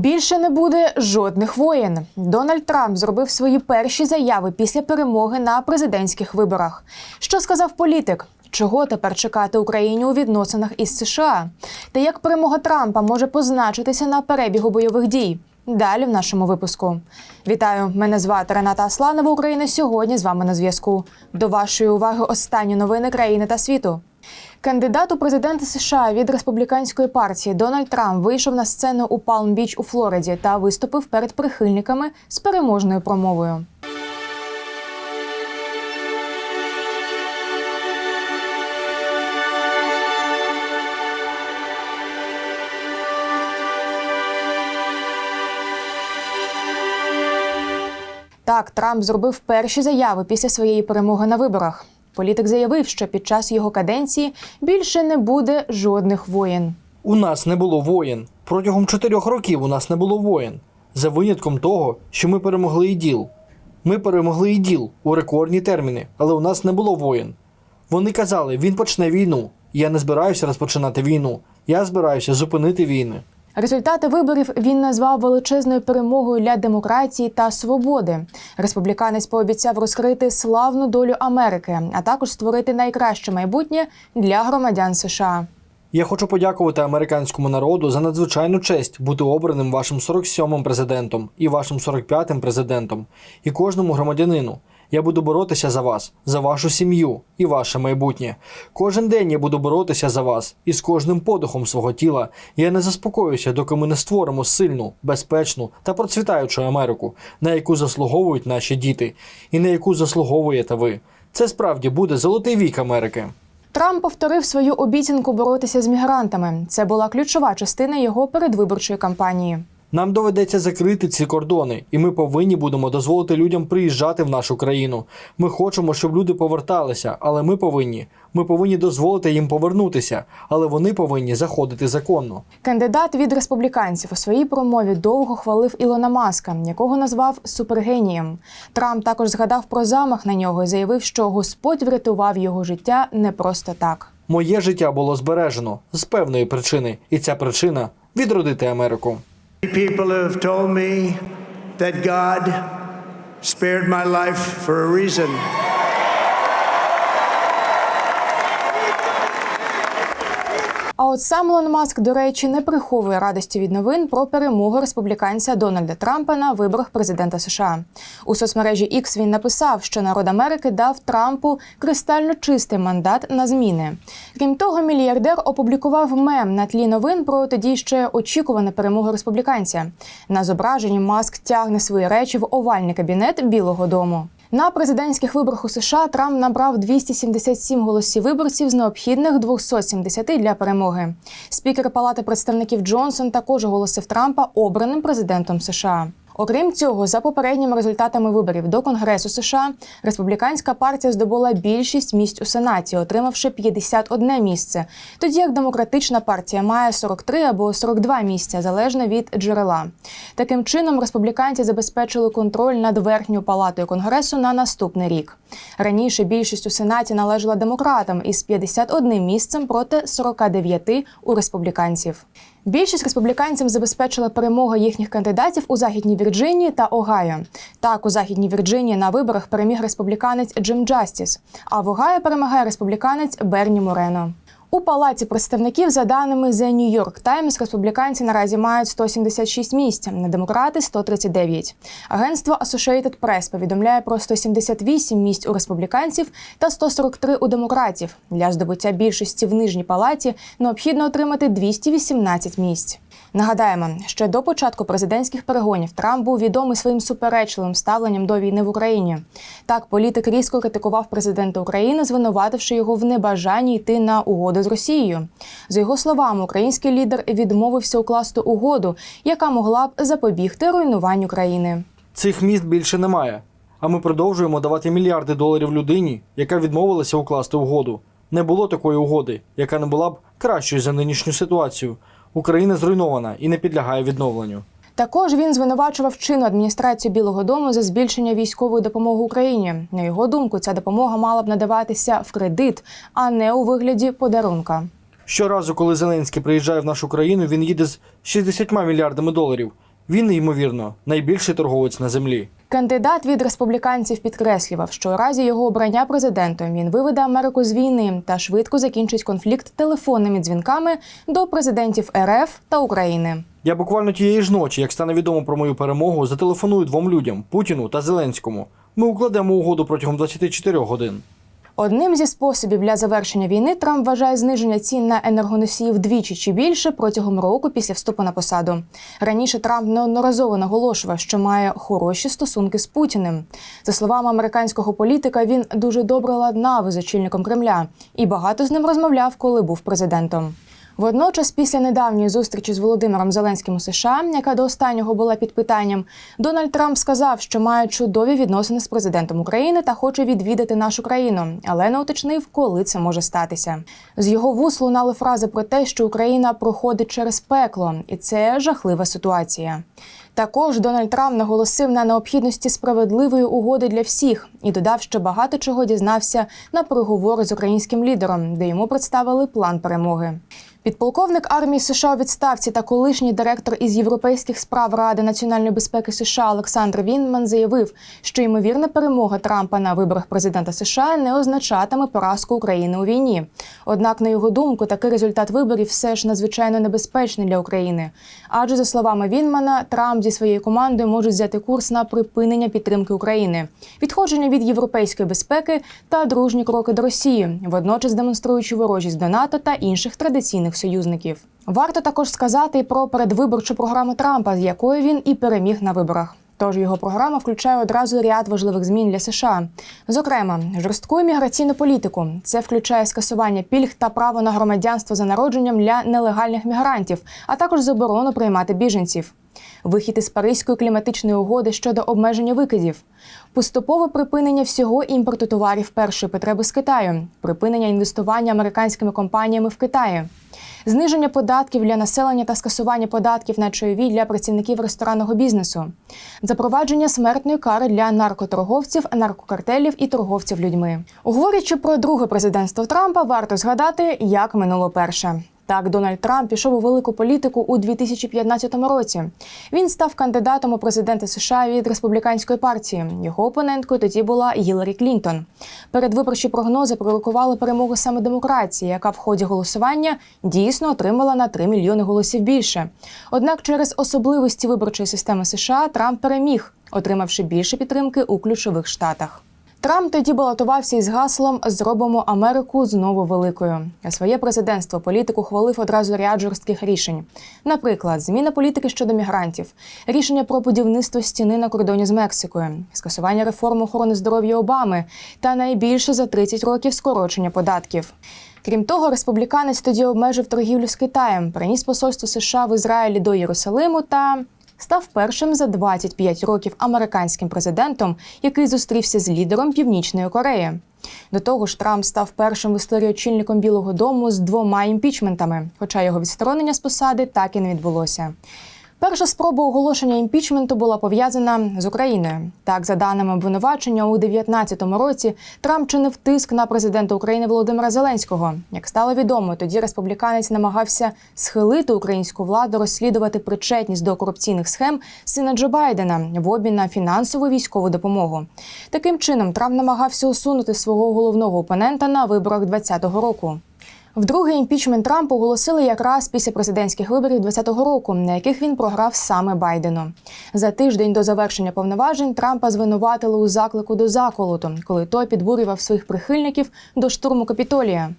Більше не буде жодних воєн. Дональд Трамп зробив свої перші заяви після перемоги на президентських виборах. Що сказав політик? Чого тепер чекати Україні у відносинах із США? Та як перемога Трампа може позначитися на перебігу бойових дій? Далі в нашому випуску. Вітаю! Мене звати Рената Асланова. Україна сьогодні з вами на зв'язку. До вашої уваги останні новини країни та світу. Кандидат у президенти США від республіканської партії Дональд Трамп вийшов на сцену у Палм-Біч у Флориді та виступив перед прихильниками з переможною промовою. Так, Трамп зробив перші заяви після своєї перемоги на виборах. Політик заявив, що під час його каденції більше не буде жодних воєн. У нас не було воєн. Протягом чотирьох років у нас не було воєн. За винятком того, що ми перемогли іділ. Ми перемогли іділ у рекордні терміни, але у нас не було воєн. Вони казали, він почне війну. Я не збираюся розпочинати війну. Я збираюся зупинити війни. Результати виборів він назвав величезною перемогою для демократії та свободи. Республіканець пообіцяв розкрити славну долю Америки, а також створити найкраще майбутнє для громадян США. Я хочу подякувати американському народу за надзвичайну честь бути обраним вашим 47-м президентом і вашим 45-м президентом, і кожному громадянину. Я буду боротися за вас, за вашу сім'ю і ваше майбутнє. Кожен день я буду боротися за вас, і з кожним подихом свого тіла я не заспокоюся, доки ми не створимо сильну, безпечну та процвітаючу Америку, на яку заслуговують наші діти, і на яку заслуговуєте ви. Це справді буде золотий вік Америки. Трамп повторив свою обіцянку боротися з мігрантами. Це була ключова частина його передвиборчої кампанії. Нам доведеться закрити ці кордони, і ми повинні будемо дозволити людям приїжджати в нашу країну. Ми хочемо, щоб люди поверталися, але ми повинні. Ми повинні дозволити їм повернутися, але вони повинні заходити законно. Кандидат від республіканців у своїй промові довго хвалив Ілона Маска, якого назвав супергенієм. Трамп також згадав про замах на нього і заявив, що Господь врятував його життя не просто так. Моє життя було збережено з певної причини, і ця причина відродити Америку. People have told me that God spared my life for a reason. А от сам Ілон Маск, до речі, не приховує радості від новин про перемогу республіканця Дональда Трампа на виборах президента США. У соцмережі X він написав, що народ Америки дав Трампу кристально чистий мандат на зміни. Крім того, мільярдер опублікував мем на тлі новин про тоді ще очікувану перемогу республіканця. На зображенні Маск тягне свої речі в овальний кабінет Білого Дому. На президентських виборах у США Трамп набрав 277 голосів виборців з необхідних 270 для перемоги. Спікер Палати представників Джонсон також оголосив Трампа обраним президентом США. Окрім цього, за попередніми результатами виборів до Конгресу США, республіканська партія здобула більшість місць у Сенаті, отримавши 51 місце, тоді як демократична партія має 43 або 42 місця залежно від джерела. Таким чином, республіканці забезпечили контроль над верхньою палатою конгресу на наступний рік. Раніше більшість у сенаті належала демократам із 51 місцем проти 49 у республіканців. Більшість республіканцям забезпечила перемога їхніх кандидатів у Західній Вірджинії та Огайо. Так, у Західній Вірджинії на виборах переміг республіканець Джим Джастіс, а в Огайо перемагає республіканець Берні Морено. У палаті представників, за даними The New York Times, республіканці наразі мають 176 місць, на демократи 139. Агентство Associated Press повідомляє про 178 місць у республіканців та 143 у демократів. Для здобуття більшості в нижній палаті необхідно отримати 218 місць. Нагадаємо, ще до початку президентських перегонів Трамп був відомий своїм суперечливим ставленням до війни в Україні. Так, політик різко критикував президента України, звинувативши його в небажанні йти на угоду з Росією. За його словами, український лідер відмовився укласти угоду, яка могла б запобігти руйнуванню країни. Цих міст більше немає. А ми продовжуємо давати мільярди доларів людині, яка відмовилася укласти угоду. Не було такої угоди, яка не була б кращою за нинішню ситуацію. Україна зруйнована і не підлягає відновленню. Також він звинувачував чинну адміністрацію Білого Дому за збільшення військової допомоги Україні. На його думку, ця допомога мала б надаватися в кредит, а не у вигляді подарунка. Щоразу, коли Зеленський приїжджає в нашу країну, він їде з 60 мільярдами доларів. Він, ймовірно, найбільший торговець на землі. Кандидат від республіканців підкреслював, що у разі його обрання президентом він виведе Америку з війни та швидко закінчить конфлікт телефонними дзвінками до президентів РФ та України. Я буквально тієї ж ночі, як стане відомо про мою перемогу, зателефоную двом людям Путіну та Зеленському. Ми укладемо угоду протягом 24 годин. Одним зі способів для завершення війни Трамп вважає зниження цін на енергоносії вдвічі чи більше протягом року після вступу на посаду. Раніше Трамп неодноразово наголошував, що має хороші стосунки з Путіним. За словами американського політика, він дуже добре ладнав із очільником Кремля і багато з ним розмовляв, коли був президентом. Водночас, після недавньої зустрічі з Володимиром Зеленським у США, яка до останнього була під питанням, Дональд Трамп сказав, що має чудові відносини з президентом України та хоче відвідати нашу країну, але не уточнив, коли це може статися. З його вуст лунали фрази про те, що Україна проходить через пекло, і це жахлива ситуація. Також Дональд Трамп наголосив на необхідності справедливої угоди для всіх і додав, що багато чого дізнався на переговори з українським лідером, де йому представили план перемоги. Підполковник армії США у відставці та колишній директор із європейських справ Ради національної безпеки США Олександр Вінман заявив, що ймовірна перемога Трампа на виборах президента США не означатиме поразку України у війні. Однак, на його думку, такий результат виборів все ж надзвичайно небезпечний для України. Адже за словами Вінмана, Трамп зі своєю командою можуть взяти курс на припинення підтримки України, відходження від європейської безпеки та дружні кроки до Росії, водночас демонструючи ворожість до НАТО та інших традиційних союзників. Варто також сказати про передвиборчу програму Трампа, з якою він і переміг на виборах. Тож його програма включає одразу ряд важливих змін для США. Зокрема, жорстку імміграційну політику. Це включає скасування пільг та право на громадянство за народженням для нелегальних мігрантів, а також заборону приймати біженців. Вихід із Паризької кліматичної угоди щодо обмеження викидів, поступове припинення всього імпорту товарів першої потреби з Китаю, припинення інвестування американськими компаніями в Китаї, зниження податків для населення та скасування податків на чайові для працівників ресторанного бізнесу, запровадження смертної кари для наркоторговців, наркокартелів і торговців людьми. Говорячи про друге президентство Трампа, варто згадати, як минуло перше. Так, Дональд Трамп пішов у велику політику у 2015 році. Він став кандидатом у президенти США від республіканської партії. Його опоненткою тоді була Гіларі Клінтон. Передвиборчі прогнози пророкували перемогу саме демократії, яка в ході голосування дійсно отримала на 3 мільйони голосів більше. Однак, через особливості виборчої системи США Трамп переміг, отримавши більше підтримки у ключових штатах. Трамп тоді балотувався із гаслом Зробимо Америку знову великою. Своє президентство політик ухвалив одразу ряд жорстких рішень. Наприклад, зміна політики щодо мігрантів, рішення про будівництво стіни на кордоні з Мексикою, скасування реформи охорони здоров'я Обами та найбільше за 30 років скорочення податків. Крім того, республіканець тоді обмежив торгівлю з Китаєм, приніс посольство США в Ізраїлі до Єрусалиму та став першим за 25 років американським президентом, який зустрівся з лідером Північної Кореї. До того ж, Трамп став першим в історії очільником Білого Дому з двома імпічментами, хоча його відсторонення з посади так і не відбулося. Перша спроба оголошення імпічменту була пов'язана з Україною. Так, за даними обвинувачення, у 2019 році Трамп чинив тиск на президента України Володимира Зеленського. Як стало відомо, тоді республіканець намагався схилити українську владу розслідувати причетність до корупційних схем сина Джо Байдена в обмін на фінансову військову допомогу. Таким чином Трамп намагався усунути свого головного опонента на виборах 2020 року. Вдруге імпічмент Трампа оголосили якраз після президентських виборів 2020 року, на яких він програв саме Байдену. За тиждень до завершення повноважень Трампа звинуватили у заклику до заколоту, коли той підбурював своїх прихильників до штурму капітолія.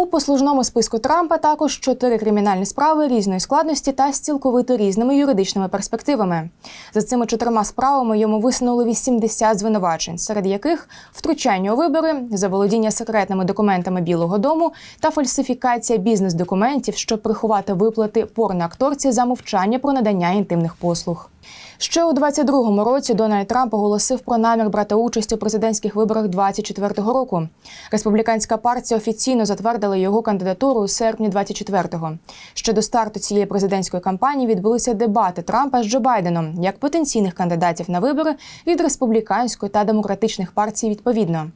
У послужному списку Трампа також чотири кримінальні справи різної складності та з цілковито різними юридичними перспективами. За цими чотирма справами йому висунули 80 звинувачень, серед яких втручання у вибори, заволодіння секретними документами Білого Дому та фальсифікація бізнес-документів, щоб приховати виплати порноакторці за мовчання про надання інтимних послуг. Ще у 22-му році Дональд Трамп оголосив про намір брати участь у президентських виборах 24-го року. Республіканська партія офіційно затвердила його кандидатуру у серпні 24-го. Ще до старту цієї президентської кампанії відбулися дебати Трампа з Джо Байденом як потенційних кандидатів на вибори від республіканської та демократичних партій відповідно.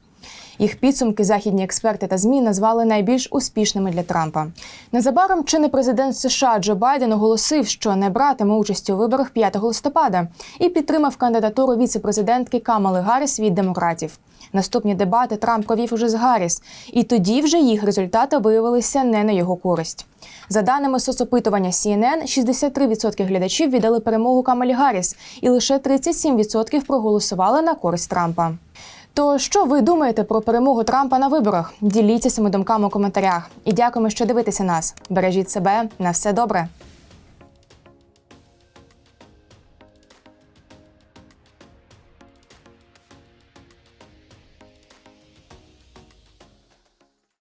Їх підсумки західні експерти та змі назвали найбільш успішними для Трампа. Незабаром чинний президент США Джо Байден оголосив, що не братиме участі у виборах 5 листопада і підтримав кандидатуру віце-президентки Камали Гарріс від демократів. Наступні дебати Трамп провів уже з Гарріс, і тоді вже їх результати виявилися не на його користь. За даними соцопитування CNN, 63% глядачів віддали перемогу Камалі Гарріс, і лише 37% проголосували на користь Трампа. То що ви думаєте про перемогу Трампа на виборах? Діліться своїми думками у коментарях. І дякуємо, що дивитеся нас. Бережіть себе на все добре.